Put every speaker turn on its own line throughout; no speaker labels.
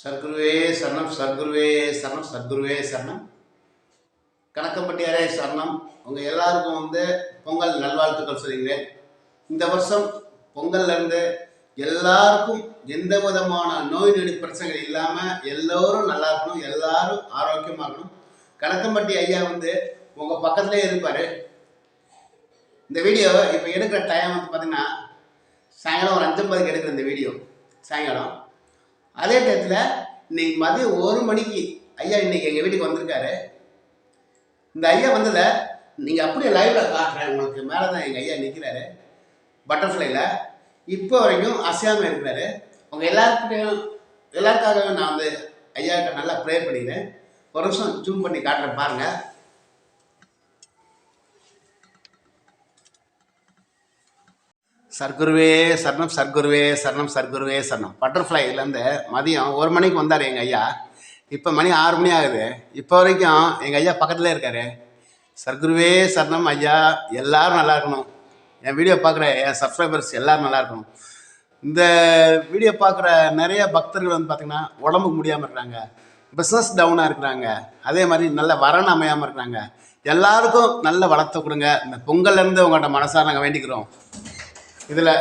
சர்க்குருவே சரணம் சர்க்குருவே சரணம் சர்க்குருவே சரணம். கணக்கப்பட்டியாரே சரணம். உங்கள் எல்லாருக்கும் வந்து பொங்கல் நல்வாழ்த்துக்கள் சொல்கிறேன் இந்த வருஷம் பொங்கல்ல இருந்து எல்லாருக்கும் எந்த விதமான நோய் நொடி பிரச்சனைகள் இல்லாமல் எல்லோரும் நல்லா இருக்கணும் எல்லாரும் ஆரோக்கியமாக இருக்கணும். கணக்கம்பட்டி ஐயா வந்து உங்கள் பக்கத்துலேயே இருப்பார். இந்த வீடியோ இப்போ எடுக்கிற டைம் வந்து பார்த்தீங்கன்னா சாயங்காலம் ஒரு அஞ்சம்பதுக்கு எடுக்கிற இந்த வீடியோ. சாயங்காலம். அதே நேரத்தில் இன்னைக்கு மதியம் ஒரு மணிக்கு ஐயா இன்னைக்கு எங்கள் வீட்டுக்கு வந்திருக்காரு. இந்த ஐயா வந்ததை நீங்கள் அப்படியே லைவ்ல காட்டுறேன். உங்களுக்கு மேலே தான் எங்கள் ஐயா நிற்கிறாரு பட்டர்ஃப்ளைல இப்போ வரைக்கும் அசையாமல் இருக்கிறாரு. உங்கள் எல்லாருக்கிட்டையும் எல்லாருக்காகவும் நான் வந்து ஐயா நல்லா ப்ரே பண்ணிக்கிறேன். ஒரு நிமிஷம் ஜூம் பண்ணி காட்டுறேன் பாருங்கள் சர்க்குருவே சரணம் சர்க்குருவே சரணம் சர்க்குருவே சரணம். பட்டர்ஃப்ளைலேருந்து மதியம் ஒரு மணிக்கு வந்தார் எங்கள் ஐயா. இப்போ மணி ஆறு மணி ஆகுது. இப்போ வரைக்கும் எங்கள் ஐயா பக்கத்தில் இருக்காரு. சர்க்குருவே சரணம் ஐயா எல்லோரும் நல்லா இருக்கணும். என் வீடியோ பார்க்குற என் சப்ஸ்கிரைபர்ஸ் எல்லோரும் நல்லா இருக்கணும். இந்த வீடியோ பார்க்குற நிறைய பக்தர்கள் வந்து பார்த்திங்கன்னா உடம்புக்கு முடியாமல் இருக்கிறாங்க. பிஸ்னஸ் டவுனாக இருக்கிறாங்க. அதே மாதிரி நல்ல வரன் அமையாமல் இருக்கிறாங்க. எல்லாருக்கும் நல்ல வளர்த்து கொடுங்க. இந்த பொங்கல்லேருந்து உங்கள்கிட்ட மனசார நாங்கள் வேண்டிக்கிறோம். இதில்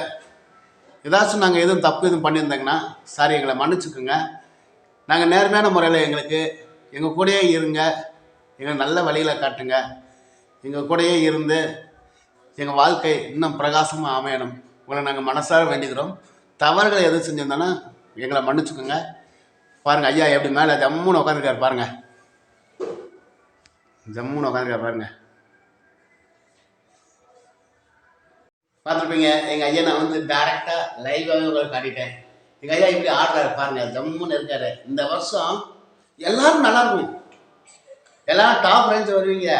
ஏதாச்சும் நாங்கள் எதுவும் தப்பு எதுவும் பண்ணியிருந்தாங்கன்னா சாரி எங்களை மன்னிச்சுக்குங்க. நாங்கள் நேர்மையான முறையில் எங்களுக்கு எங்கள் கூடயே இருங்க எங்களை நல்ல வழியில் காட்டுங்க. எங்கள் கூடயே இருந்து எங்கள் வாழ்க்கை இன்னும் பிரகாசமாக அமையணும். உங்களை நாங்கள் மனசார வேண்டிக்கிறோம். தவறுகளை எதுவும் செஞ்சிருந்தோன்னா எங்களை மன்னிச்சுக்கோங்க. பாருங்கள் ஐயா எப்படி மேலே ஜம்முன்னு உட்காந்துருக்காரு பாருங்கள் ஜம்முன்னு உட்காந்துருக்காரு பாருங்கள் பார்த்துருப்பீங்க எங்கள் ஐயா நான் வந்து டேரெக்டாக லைவாகவே உங்களுக்கு காட்டிட்டேன். எங்கள் ஐயா இப்படி ஆடுறாரு பாருங்க ஜம்முன்னு இருக்காரு. இந்த வருஷம் எல்லாரும் நல்லா இருக்கும். எல்லாரும் டாப் ரேஞ்ச் வருவீங்க.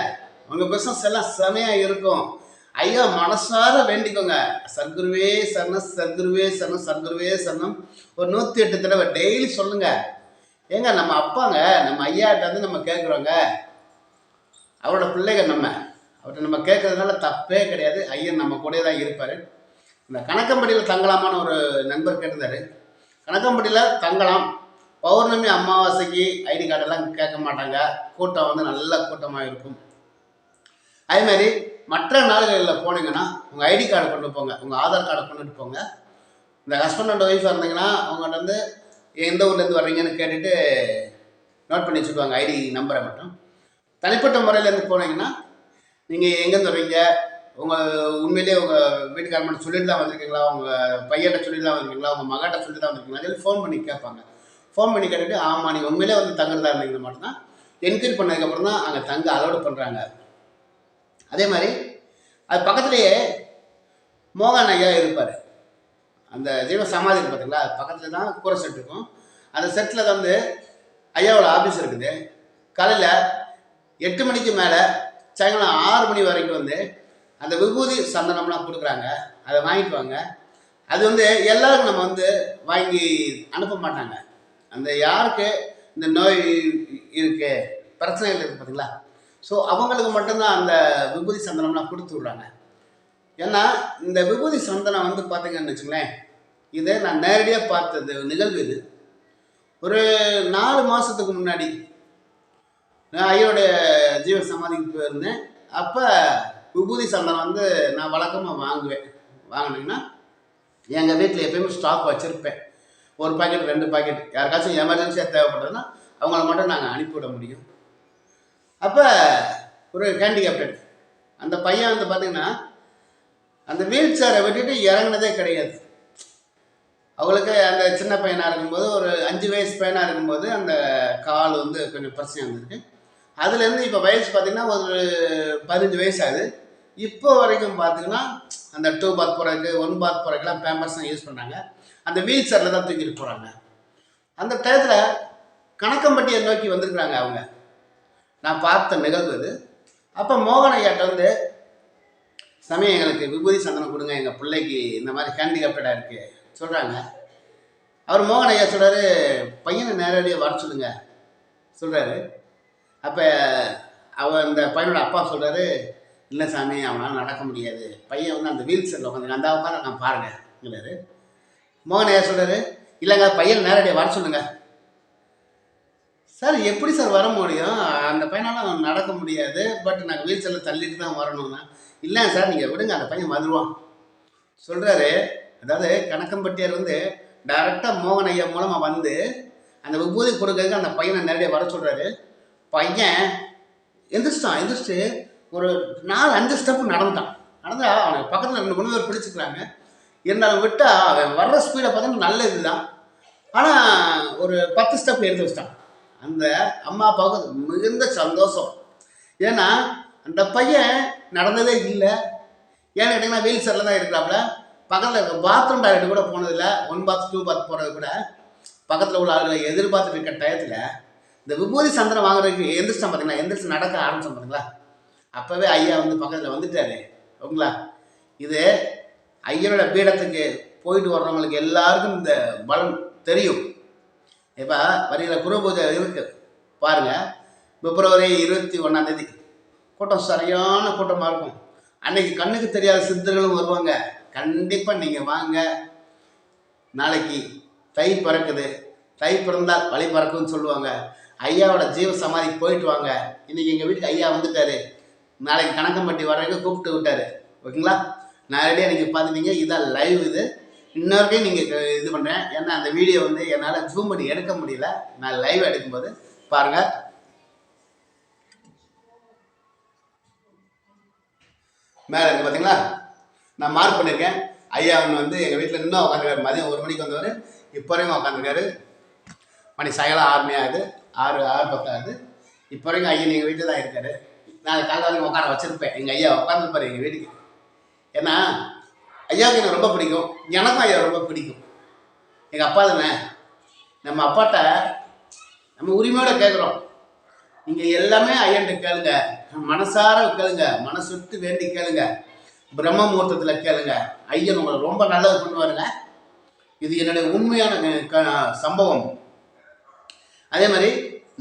உங்கள் பிஸ்னஸ் எல்லாம் செமையாக இருக்கும். ஐயா மனசார வேண்டிக்கோங்க. சர்க்குருவே சரணம் சர்க்குருவே சரணம் சர்க்குருவே சரணம். ஒரு நூற்றி எட்டு தடவை டெய்லி சொல்லுங்க. ஏங்க நம்ம அப்பாங்க நம்ம ஐயாட்ட வந்து நம்ம கேட்குறோங்க அவரோட பிள்ளைங்க நம்ம. அவர்கிட்ட நம்ம கேட்கறதுனால தப்பே கிடையாது. ஐயன் நம்ம கூடயே தான் இருப்பார். இந்த கணக்கம்படியில் தங்கலாமான்னு ஒரு நண்பர் கேட்டிருந்தாரு. கணக்கம்படியில் தங்கலாம். பௌர்ணமி அமாவாசைக்கு ஐடி கார்டெல்லாம் கேட்க மாட்டாங்க. கூட்டம் வந்து நல்ல கூட்டமாக இருக்கும். அதே மாதிரி மற்ற நாடுகளில் போனீங்கன்னா உங்கள் ஐடி கார்டு கொண்டு போங்க. உங்கள் ஆதார் கார்டை கொண்டுட்டு போங்க. இந்த ஹஸ்பண்ட் அண்ட் ஒய்ஃபாக இருந்தீங்கன்னா அவங்கள்ட்ட வந்து எந்த ஊர்லேருந்து வர்றீங்கன்னு கேட்டுட்டு நோட் பண்ணி வச்சுக்குவாங்க. ஐடி நம்பரை மட்டும். தனிப்பட்ட முறையிலேருந்து போனீங்கன்னா நீங்கள் எங்கே தருவீங்க உங்கள் உண்மையிலேயே உங்கள் வீட்டுக்கார மட்டும் சொல்லிட்டு தான் வந்திருக்கீங்களா? உங்கள் பையன்கிட்ட சொல்லிட்டு தான் வந்திருக்கீங்களா? உங்கள் மகாட்ட சொல்லிட்டு தான் வந்திருக்கீங்களா? சொல்லி ஃபோன் பண்ணி கேட்பாங்க. ஃபோன் பண்ணி கேட்டுட்டு ஆமாம் நீங்கள் உண்மையிலே வந்து தங்குறதா இருந்தீங்கன்னா மட்டும்தான் என்கொயரி பண்ணதுக்கப்புறம் தான் அங்கே தங்க அலோடு பண்ணுறாங்க அதே மாதிரி அது பக்கத்துலேயே மோகன் ஐயா இருப்பார். அந்த ஜீவ சமாதி பார்த்தீங்களா பக்கத்தில் தான் கூரை செட் இருக்கும். அந்த செட்டில் வந்து ஐயாவோட ஆஃபீஸ் இருக்குது. காலையில் எட்டு மணிக்கு மேலே சாயங்காலம் ஆறு மணி வரைக்கும் வந்து அந்த விபூதி சந்தனம்லாம் கொடுக்குறாங்க. அதை வாங்கிட்டு வாங்க. அது வந்து எல்லாருக்கும் நம்ம வந்து வாங்கி அனுப்ப மாட்டாங்க. அந்த யாருக்கு இந்த நோய் இருக்கு பிரச்சனைகள் இருக்குது பார்த்தீங்களா ஸோ அவங்களுக்கு மட்டும்தான் அந்த விபூதி சந்தனம்லாம் கொடுத்து விட்றாங்க. ஏன்னா இந்த விபூதி சந்தனம் வந்து பார்த்தீங்கன்னு வச்சுங்களேன் இதை நான் நேரடியாக பார்த்தது நிகழ்வு இது. ஒரு நாலு மாதத்துக்கு முன்னாடி ஐயோடைய ஜீவ சமாதிக்கு போயிருந்தேன். அப்போ விபூதி சந்தனம் வந்து நான் வழக்கமாக வாங்குவேன். வாங்கினீங்கன்னா எங்கள் வீட்டில் எப்பயுமே ஸ்டாக் வச்சுருப்பேன். ஒரு பாக்கெட் ரெண்டு பாக்கெட் யாருக்காச்சும் எமர்ஜென்சியாக தேவைப்பட்டதுன்னா அவங்கள மட்டும் நாங்கள் அனுப்பிவிட முடியும். அப்போ ஒரு ஹேண்டிகேப்டட் அந்த பையன் வந்து பார்த்தீங்கன்னா அந்த வீல் சேரை விட்டுட்டு இறங்குனதே கிடையாது. அவளுக்கு அந்த சின்ன பையனாக இருக்கும்போது ஒரு அஞ்சு வயசு பையனாக இருக்கும்போது அந்த கால் வந்து கொஞ்சம் பிரச்சனை வந்திருக்கு. அதுலேருந்து இப்போ வயசு பார்த்தீங்கன்னா ஒரு பதினஞ்சு வயசு ஆகுது இப்போ வரைக்கும் பார்த்தீங்கன்னா அந்த டூ பாத் போகிறதுக்கு ஒன் பாத் போகிறதுக்குலாம் பேம்பர்ஸ் தான் யூஸ் பண்ணுறாங்க அந்த வீல் சேரில் தான் தூக்கிட்டு போகிறாங்க அந்த டயத்தில் கணக்கம்பட்டியை நோக்கி வந்திருக்கிறாங்க அவங்க. நான் பார்த்த நிகழ்வு அது அப்போ மோகனையாட்ட வந்து சமயம் எங்களுக்கு விபூதி சந்தனம் கொடுங்க. எங்கள் பிள்ளைக்கு இந்த மாதிரி ஹேண்டிகேப்டடாக இருக்குது சொல்கிறாங்க அவர் மோகன் ஐயா சொல்கிறாரு பையனை நேரடியாக வர சொல்லுங்க. சொல்கிறாரு அப்போ அவர் அந்த பையனோட அப்பா சொல்கிறாரு இல்லை சாமி அவனால் நடக்க முடியாது. பையன் வந்து அந்த வீல் சேரில் உட்காந்து அந்த உட்காந்து நான் பாருங்கிறாரு மோகன் ஐயா சொல்கிறாரு இல்லைங்க பையன் நேரடியாக வர சொல்லுங்க. சார் எப்படி சார் வர முடியும்? அந்த பையனால் நடக்க முடியாது. பட் நாங்கள் வீல் சேரில் தள்ளிட்டு தான் வரணும்னா. இல்லை சார் நீங்கள் விடுங்க அந்த பையன் வந்துடுவான் சொல்கிறாரு அதாவது கணக்கம்பட்டியார் வந்து டைரெக்டாக மோகன் ஐயா மூலமாக வந்து அந்த விபூதி கொடுக்கறதுக்கு அந்த பையனை நேரடியாக வர சொல்கிறாரு பையன் எந்திரிச்சிட்டான் எந்திரிச்சிட்டு ஒரு நாலு அஞ்சு ஸ்டெப் நடந்துட்டான் நடந்தா அவனுக்கு பக்கத்தில் ரெண்டு மூணு பேர் பிடிச்சிக்கிறாங்க. இருந்தாலும் விட்டால் அவன் வர்ற ஸ்பீடை பார்த்தா நல்ல இதுதான் ஆனால் ஒரு பத்து ஸ்டெப் எடுத்து வச்சிட்டான். அந்த அம்மா அப்பாவுக்கு மிகுந்த சந்தோஷம். ஏன்னா அந்த பையன் நடந்ததே இல்லை. ஏன்னு கேட்டிங்கன்னா வீல் சேரில் தான் இருக்கிறாப்புல பக்கத்தில் இருக்க பாத்ரூம் டாய்லெட் கூட போனதில்லை. ஒன் பாத் டூ பாத் போகிறது கூட. பக்கத்தில் உள்ள ஆளுகளை எதிர்பார்த்துட்டு இருக்க டயத்தில் இந்த விபூதி சந்திரம் வாங்குறதுக்கு எந்திரிச்சிட்டான் பார்த்தீங்களா எந்திரிச்சு நடக்க ஆரம்பிச்சோம் பார்த்தீங்களா அப்போவே ஐயா வந்து பக்கத்தில் வந்துட்டாரு. ஓகேங்களா? இது ஐயனோட பீடத்துக்கு போயிட்டு வர்றவங்களுக்கு எல்லாருக்கும் இந்த பலம் தெரியும். இப்போ வருகிற குரு பூஜை இருக்கு. பாருங்கள் பிப்ரவரி இருபத்தி ஒன்றாந்தேதி கூட்டம் சரியான கூட்டமாக இருக்கும். அன்னைக்கு கண்ணுக்கு தெரியாத சித்தர்களும் வருவாங்க. கண்டிப்பாக நீங்கள் வாங்க. நாளைக்கு தை பிறக்குது. தை பிறந்தால் வழி பறக்கும்னு சொல்லுவாங்க. ஐயாவோட ஜீவ சமாதி போயிட்டு வாங்க. இன்னைக்கு எங்கள் வீட்டுக்கு ஐயா வந்துட்டாரு. நாளைக்கு கணக்கம்பட்டி வர்றதுக்கு கூப்பிட்டு விட்டாரு. ஓகேங்களா? நான் ரெடியாக நீங்கள் பார்த்துட்டீங்க. இதான் லைவ் இது. இன்னொருக்கையும் நீங்கள் இது பண்ணுறேன் ஏன்னா அந்த வீடியோ வந்து என்னால் ஜூம் பண்ணி எடுக்க முடியல. நான் லைவ் எடுக்கும்போது பாருங்கள் மேலே இருக்கு பார்த்தீங்களா நான் மார்க் பண்ணியிருக்கேன் ஐயா ஒன்று வந்து எங்கள் வீட்டில் இன்னும் உட்காந்துருக்காரு மதியம் ஒரு மணிக்கு வந்தவர். இப்போ வரைக்கும் உட்காந்துருக்காரு மணி சாயங்காலம் ஆறு மணி ஆகுது ஆறு ஆறு பத்தாவது இப்போ வரைக்கும் ஐயா எங்கள் வீட்டில் தான் இருக்காரு. நான் காலைல வரைக்கும் உட்கார வச்சுருப்பேன். எங்கள் ஐயா உட்காந்துருப்பார் எங்கள் வீட்டுக்கு. ஏன்னா ஐயாவுக்கு எனக்கு ரொம்ப பிடிக்கும்? எனக்கும் ஐயா ரொம்ப பிடிக்கும். எங்கள் அப்பா தானே? நம்ம அப்பாட்ட நம்ம உரிமையோட கேட்குறோம் நீங்கள் எல்லாமே ஐயன்ட்ட கேளுங்க. மனசார கேளுங்க. மனசு விட்டு வேண்டி கேளுங்க. பிரம்ம முகூர்த்தத்தில் கேளுங்க. ஐயன் உங்களை ரொம்ப நல்லது பண்ணுவாருங்க. இது என்னுடைய உண்மையான க- சம்பவம். அதே மாதிரி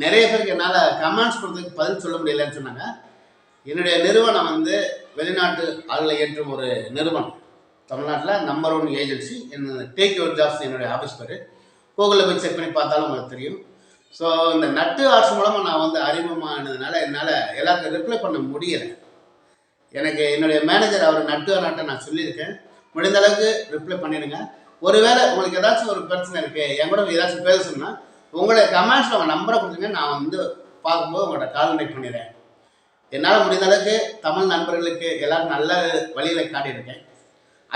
நிறைய பேருக்கு என்னால் கமெண்ட்ஸ் பண்ணுறதுக்கு பதில் சொல்ல முடியலன்னு சொன்னாங்க. என்னுடைய நிறுவனம் வந்து வெளிநாட்டு ஆளுகளை ஏற்றும் ஒரு நிறுவனம். தமிழ்நாட்டில் நம்பர் ஒன் ஏஜென்சி என்ன டேக் யுவர் ஜாப்ஸ் என்னுடைய ஆஃபீஸ் பேர். கூகுளில் போய் செக் பண்ணி பார்த்தாலும் உங்களுக்கு தெரியும். ஸோ இந்த நட்டு ஆர்ட்ஸ் மூலமாக நான் வந்து அறிமுகமானதுனால என்னால் எல்லாருக்கும் ரிப்ளை பண்ண முடியலை. எனக்கு என்னுடைய மேனேஜர் அவர் நட்டு நாட்டை நான் சொல்லியிருக்கேன். முடிந்த அளவுக்கு ரிப்ளை பண்ணிடுங்க. ஒருவேளை உங்களுக்கு ஏதாச்சும் ஒரு பிரச்சனை இருக்குது என் கூட ஏதாச்சும் பேசணும்னா உங்களை கமெண்ட்ஸில் உங்கள் நம்பரை கொடுத்துங்க நான் வந்து பார்க்கும்போது உங்கள்கிட்ட கால் கனெக்ட் பண்ணிடுறேன். என்னால் முடிந்த அளவுக்கு தமிழ் நண்பர்களுக்கு எல்லோரும் நல்ல வழியில் காட்டியிருக்கேன்.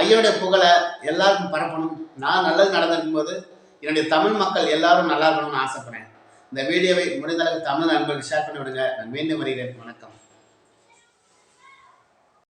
ஐயனுடைய புகழை எல்லாருக்கும் பரப்பணும். நான் நல்லது நடந்திருக்கும் போது என்னுடைய தமிழ் மக்கள் எல்லாரும் நல்லா இருக்கணும்னு ஆசைப்படுறேன். இந்த வீடியோவை முடிந்த அளவுக்கு தமிழ் நண்பர்கள் ஷேர் பண்ணி விடுங்க நான் மீண்டும் வருகிறேன். வணக்கம்.